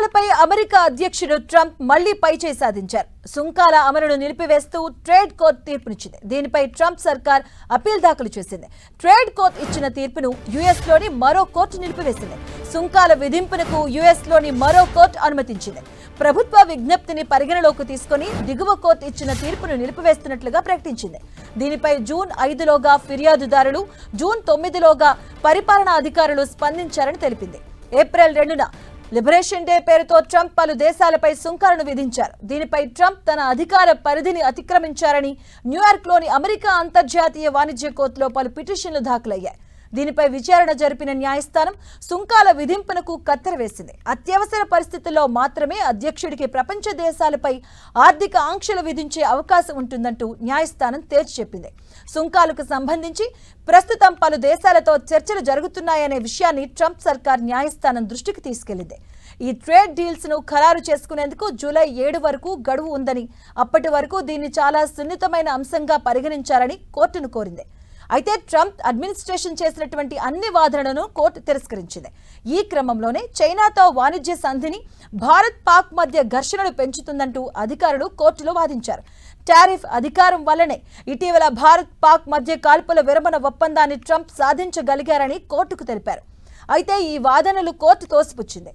సుంకాలపై America అధ్యక్షుడు Trump మళ్ళీ పైచేయి సాధించారు. సుంకాల అమలును నిలిపివేస్తూ ట్రేడ్ కోర్టు తీర్పునిచ్చింది. దీనిపై ట్రంప్ సర్కార్ అప్పీల్ దాఖలు చేసింది. ట్రేడ్ కోర్టు ఇచ్చిన తీర్పును యుఎస్లోని మరో కోర్టు నిలిపివేసింది. సుంకాల విధింపునకు యుఎస్లోని మరో కోర్టు అనుమతించింది. ప్రభుత్వ విజ్ఞప్తిని పరిగణలోకి తీసుకుని దిగువ కోర్టు ఇచ్చిన తీర్పును నిలిపివేస్తున్నట్లుగా ప్రకటించింది. దీనిపై జూన్ ఐదులోగా ఫిర్యాదుదారులు జూన్ తొమ్మిదిలోగా పరిపాలనా అధికారులు స్పందించారని తెలిపింది. ఏప్రిల్ రెండున లిబరేషన్ డే పేరుతో ట్రంప్ పలు దేశాలపై సుంకాలను విధించారు. దీనిపై ట్రంప్ తన అధికార పరిధిని అతిక్రమించారని న్యూయార్క్లోని అమెరికా అంతర్జాతీయ వాణిజ్య కోర్టులో పలు పిటిషన్లు దాఖలయ్యాయి. దీనిపై విచారణ జరిపిన న్యాయస్థానం సుంకాల విధింపునకు కత్తెర వేసింది. అత్యవసర పరిస్థితుల్లో మాత్రమే అధ్యక్షుడికి ప్రపంచ దేశాలపై ఆర్థిక ఆంక్షలు విధించే అవకాశం ఉంటుందంటూ న్యాయస్థానం తేల్చి చెప్పింది. సుంకాలకు సంబంధించి ప్రస్తుతం పలు దేశాలతో చర్చలు జరుగుతున్నాయనే విషయాన్ని ట్రంప్ సర్కార్ న్యాయస్థానం దృష్టికి తీసుకెళ్ళింది. ఈ ట్రేడ్ డీల్స్ను ఖరారు చేసుకునేందుకు జూలై ఏడు వరకు గడువు ఉందని అప్పటి వరకు దీన్ని చాలా సున్నితమైన అంశంగా పరిగణించాలని కోర్టును కోరింది. అయితే ట్రంప్ అడ్మినిస్ట్రేషన్ చేసినటువంటి అన్ని వాదనలను కోర్టు తిరస్కరించింది. ఈ క్రమంలోనే చైనాతో వాణిజ్య సంధిని భారత్ పాక్ మధ్య ఘర్షణలు పెంచుతుందంటూ అధికారులు కోర్టులో వాదించారు. టారిఫ్ అధికారం వల్లనే ఇటీవల భారత్ పాక్ మధ్య కాల్పుల విరమణ ఒప్పందాన్ని ట్రంప్ సాధించగలిగారని కోర్టుకు తెలిపారు. అయితే ఈ వాదనలు కోర్టు తోసిపుచ్చింది.